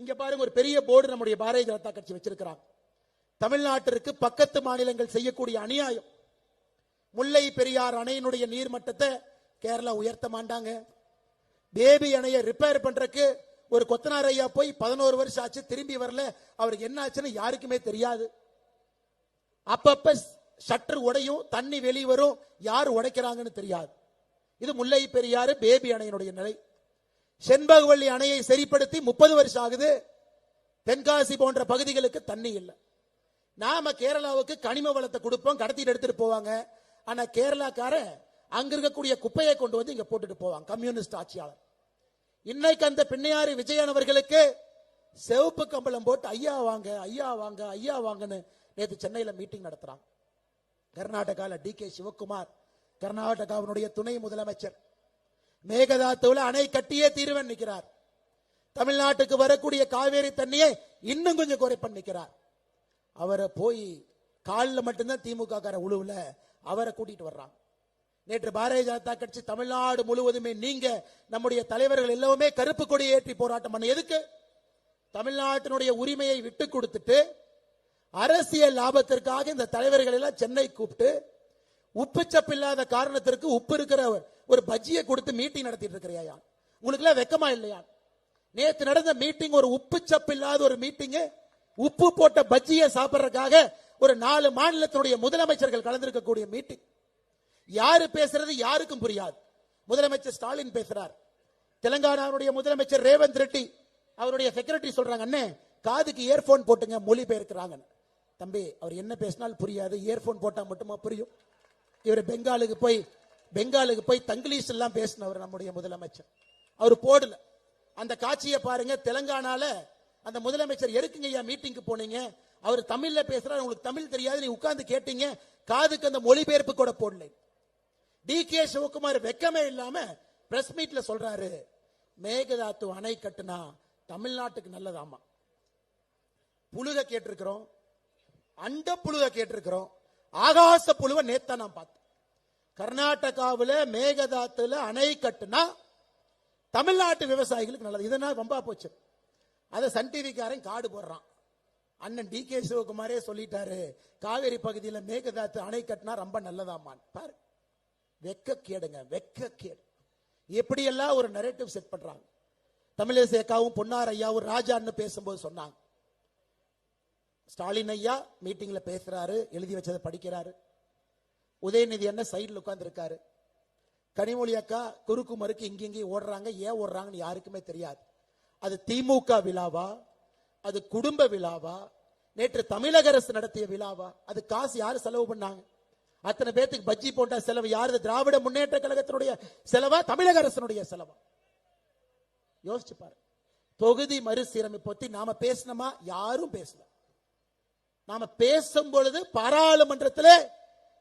இங்க பாருங்க ஒரு பெரிய போர்டு நம்முடைய பாரதிய ஜனதா கட்சி வச்சிருக்கிறாங்க. தமிழ்நாட்டிற்கு பக்கத்து மாநிலங்கள் செய்யக்கூடிய அநியாயம். முல்லை பெரியார் அணையினுடைய நீர்மட்டத்தை கேரளா உயர்த்த மாட்டாங்க. பேபி அணையை ரிப்பேர் பண்றதுக்கு ஒரு கொத்தனார் ஐயா போய் பதினோரு வருஷம் ஆச்சு திரும்பி வரல. அவருக்கு என்ன ஆச்சுன்னு யாருக்குமே தெரியாது. அப்பப்ப ஷட்டர் உடையும் தண்ணி வெளியே வரும் யார் உடைக்கிறாங்கன்னு தெரியாது. இது முல்லை பெரியாறு பேபி அணையினுடைய நிலை. செண்பகவள்ளி அணையை சரிப்படுத்தி முப்பது வருஷம் ஆகுது. தென்காசி போன்ற பகுதிகளுக்கு தண்ணி இல்லை. நாம கேரளாவுக்கு கனிம வளத்தை கொடுப்போம் கடத்திட்டு எடுத்துட்டு போவாங்க. ஆனா கேரளாக்காரன் அங்க இருக்கக்கூடிய குப்பையை கொண்டு வந்து இங்க போட்டுட்டு போவாங்க கம்யூனிஸ்ட் ஆட்சியாளர். இன்னைக்கு அந்த பின்னையாறு விஜயன் அவர்களுக்கு சிவப்பு கம்பளம் போட்டு ஐயா வாங்க ஐயா வாங்க ஐயா வாங்கன்னு நேற்று சென்னையில மீட்டிங் நடத்துறாங்க. கர்நாடகால டி கே சிவகுமார் கர்நாடகாவினுடைய துணை முதலமைச்சர். மேகதாத்துவில் அணை கட்டியே தீர்வன் நிற்கிறார். தமிழ்நாட்டுக்கு வரக்கூடிய காவேரி தண்ணியை இன்னும் கொஞ்சம் குறைப்பன் நிற்கிறார். அவரை போய் காலில் மட்டும்தான் திமுக கார உழுவுல அவரை கூட்டிட்டு வர்றாங்க நேற்று பாரதிய ஜனதா கட்சி தமிழ்நாடு முழுவதுமே நீங்க நம்முடைய தலைவர்கள் எல்லாமே கருப்பு கொடி ஏற்றி போராட்டம் பண்ண எதுக்கு? தமிழ்நாட்டினுடைய உரிமையை விட்டு கொடுத்துட்டு அரசியல் லாபத்திற்காக இந்த தலைவர்கள் எல்லாம் சென்னை கூப்பிட்டு உப்புச்சப்பு இல்லாத காரணத்திற்கு உப்பு இருக்கிற ஒரு பஜ்ஜியை கொடுத்து மீட்டிங் நடத்திட்டு இருக்கிறியா உங்களுக்கு எல்லாம் வெக்கமா இல்லையா? நேத்து நடந்த மீட்டிங் ஒரு உப்பு சப்பு இல்லாத ஒரு மீட்டிங் உப்பு போட்ட பஜ்ஜியை சாப்பிடுறதுக்காக ஒரு நாலு மாநிலத்தினுடைய முதலமைச்சர்கள் கலந்திருக்கக்கூடிய மீட்டிங் யாரு பேசுறது யாருக்கும் புரியாது. முதலமைச்சர் ஸ்டாலின் பேசுறார். தெலங்கானாவுடைய முதலமைச்சர் ரேவந்த் ரெட்டி அவருடைய செக்ரட்டரி சொல்றாங்க அண்ணே காதுக்கு இயர்போன் போட்டுங்க மொழி பெயர்க்கிறாங்க தம்பி அவர் என்ன பேசினாலும் புரியாது. இயர்போன் போட்டா மட்டுமா புரியும்? இவர் பெங்காலுக்கு போய் பெங்காலுக்கு போய் தங்கிலீஷ் எல்லாம் பேசினவர் நம்முடைய முதலமைச்சர். அவர் போடல. அந்த காட்சியை பாருங்க தெலங்கானால அந்த முதலமைச்சர் எதுக்குங்க ஐயா மீட்டிங்க்கு போனீங்க? அவர் தமிழ்ல பேசுறாரு உங்களுக்கு தமிழ் தெரியாது நீ உட்கார்ந்து கேட்டீங்க. காதுக்கு அந்த மொழிபெயர்ப்பு கூட போடல. டி கே சிவகுமார் வெக்கமே இல்லாம பிரஸ் மீட்ல சொல்றாரு மேகதாத்து அணை கட்டுனா தமிழ்நாட்டுக்கு நல்லதாமா? புழுக கேட்டிருக்கிறோம். அண்ட புழுக கேட்டிருக்கிறோம். ஆகாச புழுவை நேத்தா நான் பார்த்தேன். கர்நாடகாவில் மேகதாத்துல அணை கட்டுனா தமிழ்நாட்டு விவசாயிகளுக்கு நல்லது. இதனால் ரொம்ப போச்சு? அதை சன் டிவிக்காரன் காடு போடுறான். அண்ணன் டி கே சிவகுமாரே சொல்லிட்டாரு காவேரி பகுதியில் மேகதாத்து அணை கட்டினா ரொம்ப நல்லதாமான். பாரு. வெக்க கேடுங்க வெக்க கேடு எப்படியெல்லாம் ஒரு நரேட்டிவ் செட் பண்றாங்க? தமிழிசை அக்காவும் பொன்னார் ஐயாவும் ராஜான்னு பேசும்போது சொன்னாங்க. ஸ்டாலின் ஐயா மீட்டிங்ல பேசுறாரு எழுதி வச்சதை படிக்கிறாரு. உதயநிதி என்ன சைடில் உட்காந்துருக்காரு கனிமொழி அக்கா குறுக்கு மறுக்கு இங்கேயும் ஓடுறாங்க. ஏன் ஓடுறாங்கன்னு யாருக்குமே தெரியாது. அது திமுக விழாவா? அது குடும்ப விழாவா? நேற்று தமிழக அரசு நடத்திய விழாவா? அது காசு யார் செலவு பண்ணாங்க? அத்தனை பேர்த்துக்கு பஜ்ஜி போட்டா செலவு. யாரு திராவிட முன்னேற்ற கழகத்தினுடைய செலவா? தமிழக அரசனுடைய செலவா? யோசிச்சு பாரு. தொகுதி மறுசீரமைப்பு பத்தி நாம பேசணுமா யாரும் பேசல. நாம பேசும் பொழுது பாராளுமன்றத்தில்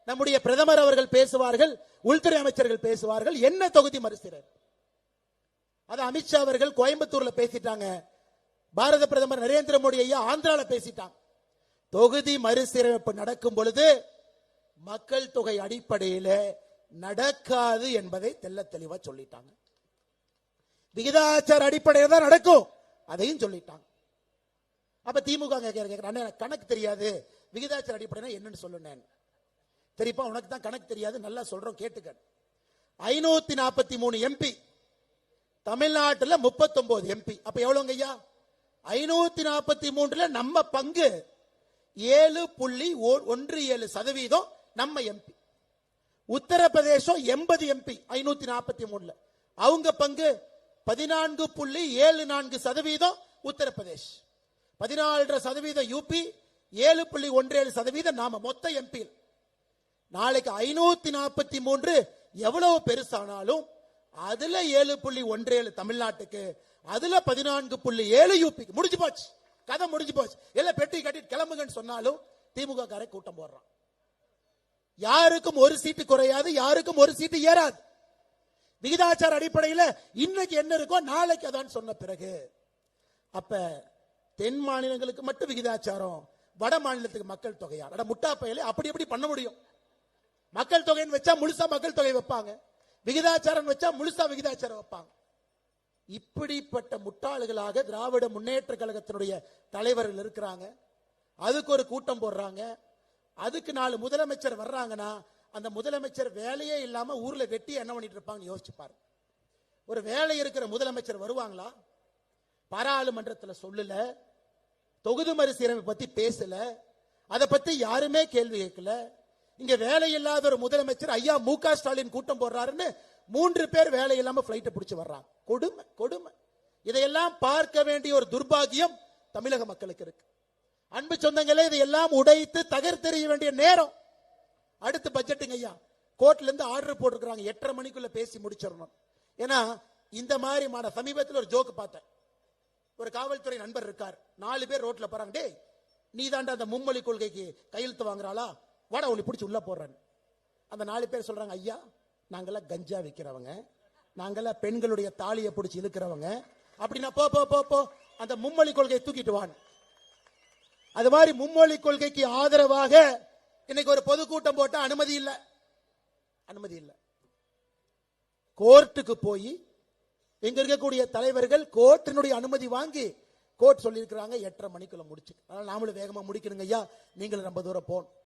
நம்முடைய பிரதமர் அவர்கள் பேசுவார்கள் உள்துறை அமைச்சர்கள் பேசுவார்கள் என்ன தொகுதி மறுசீரர் அது அமித்ஷா அவர்கள் கோயம்புத்தூர்ல பேசிட்டாங்க. பாரத பிரதமர் நரேந்திர மோடி ஐயா ஆந்திரால பேசிட்டாங்க. தொகுதி மறுசீரமைப்பு நடக்கும் பொழுது மக்கள் தொகை அடிப்படையில் நடக்காது என்பதை தெல்ல தெளிவா சொல்லிட்டாங்க. விகிதாச்சார அடிப்படையில் தான் நடக்கும். அதையும் சொல்லிட்டாங்க. அப்ப திமுக எனக்கு கணக்கு தெரியாது. விகிதாச்சார அடிப்படையில் என்னன்னு சொல்லுனேன் தெரிப்பா உனக்கு தான் கணக்கு தெரியாது நல்லா சொல்றோம் கேட்டுக்க. ஐநூத்தி நாற்பத்தி மூணு எம்பி தமிழ்நாட்டில் 39 எம்பி அப்ப எவ்வளோங்க ஐயா? ஐநூத்தி நாற்பத்தி மூன்றுல நம்ம பங்கு ஏழு புள்ளி ஒன்று ஏழு சதவீதம் நம்ம எம்பி உத்தரப்பிரதேசம் எண்பது எம்பி ஐநூத்தி நாற்பத்தி மூணுல. அவங்க பங்கு பதினான்கு புள்ளி ஏழு நான்கு சதவீதம் உத்தரப்பிரதேஷ். பதினாலரை சதவீதம் யூபி ஏழு புள்ளி ஒன்று ஏழு சதவீதம் நாம மொத்த எம்பி நாளைக்கு ஐநூத்தி நாற்பத்தி மூன்று எவ்வளவு பெருசானாலும் அதுல ஏழு புள்ளி ஒன்று ஏழு தமிழ்நாட்டுக்கு அதுல பதினான்கு புள்ளி ஏழு யூபிக்கு முடிஞ்சு போச்சு. கதை முடிஞ்சு போச்சு. எல்லாம் பெட்டி கட்டிட்டு கிளம்புங்கன்னு சொன்னாலும் திமுக காரை கூட்டம் போடுறான். யாருக்கும் ஒரு சீட்டு குறையாது யாருக்கும் ஒரு சீட்டு ஏறாது. விகிதாச்சார அடிப்படையில் இன்னைக்கு என்ன இருக்கோ நாளைக்கு அதான் சொன்ன பிறகு அப்ப தென் மாநிலங்களுக்கு மட்டும் விகிதாச்சாரம் வட மாநிலத்துக்கு மக்கள் தொகையா? அட முட்டா பயலே அப்படி எப்படி பண்ண முடியும்? மக்கள் தொகைன்னு வச்சா முழுசா மக்கள் தொகை வைப்பாங்க. விகிதாச்சாரம் வச்சா முழுசா விகிதாச்சாரம் வைப்பாங்க. இப்படிப்பட்ட முட்டாள்களாக திராவிட முன்னேற்ற கழகத்தினுடைய தலைவர்கள் இருக்கிறாங்க. அதுக்கு ஒரு கூட்டம் போடுறாங்க. அதுக்கு நாலு முதலமைச்சர் வர்றாங்கன்னா அந்த முதலமைச்சர் வேலையே இல்லாம ஊர்ல வெட்டி என்ன பண்ணிட்டு இருப்பாங்கன்னு யோசிச்சு பாருங்க ஒரு வேலை இருக்கிற முதலமைச்சர் வருவாங்களா? பாராளுமன்றத்தில் சொல்லல. தொகுதி மறுசீரமைப்பு பத்தி பேசல. அதை பத்தி யாருமே கேள்வி கேட்கல. இங்க வேலை இல்லாத ஒரு முதலமைச்சர் ஐயா மு க ஸ்டாலின் கூட்டம் போடுறாருன்னு மூன்று பேர் வேலை இல்லாம பிளைட்டை பிடிச்சு வர்றாங்க கொடுமை கொடுமை. இதையெல்லாம் பார்க்க வேண்டிய ஒரு துர்பாகியம் தமிழக மக்களுக்கு இருக்கு. அன்பு சொந்தங்களே இதையெல்லாம் உடைத்து தகர்த்தெறிய வேண்டிய நேரம். அடுத்த பட்ஜெட்டுங்க ஐயா. கோர்ட்ல இருந்து ஆர்டர் போட்டிருக்கிறாங்க. எட்டரை மணிக்குள்ள பேசி முடிச்சிடணும். ஏன்னா இந்த மாதிரி சமீபத்தில் ஒரு ஜோக்கு பார்த்தேன். ஒரு காவல்துறை நண்பர் இருக்கார். நாலு பேர் ரோட்ல போறாங்க. டேய் நீ தாண்டா அந்த மும்மொழி கொள்கைக்கு கையெழுத்து வாங்குறாளா? வாடா உன்னை பிடிச்சி உள்ள போடுறேன். அந்த நாலு பேர் சொல்றாங்க ஐயா நாங்கெல்லாம் கஞ்சா விற்கிறவங்க நாங்கெல்லாம் பெண்களுடைய தாலியை பிடிச்சி இழுக்கிறவங்க. அப்படின்னா போ போ போ போ. அந்த மும்மொழி கொள்கையை தூக்கிட்டு வான் அது மாதிரி மும்மொழி கொள்கைக்கு ஆதரவாக இன்னைக்கு ஒரு பொதுக்கூட்டம் போட்டா அனுமதி இல்லை. அனுமதி இல்லை. கோர்ட்டுக்கு போய் இங்க இருக்கக்கூடிய தலைவர்கள் கோர்ட்டினுடைய அனுமதி வாங்கி கோர்ட் சொல்லியிருக்கிறாங்க எட்டரை மணிக்குள்ள முடிச்சு. அதனால நாமளும் வேகமா முடிக்கணுங்க ஐயா நீங்களும் ரொம்ப தூரம் போகணும்.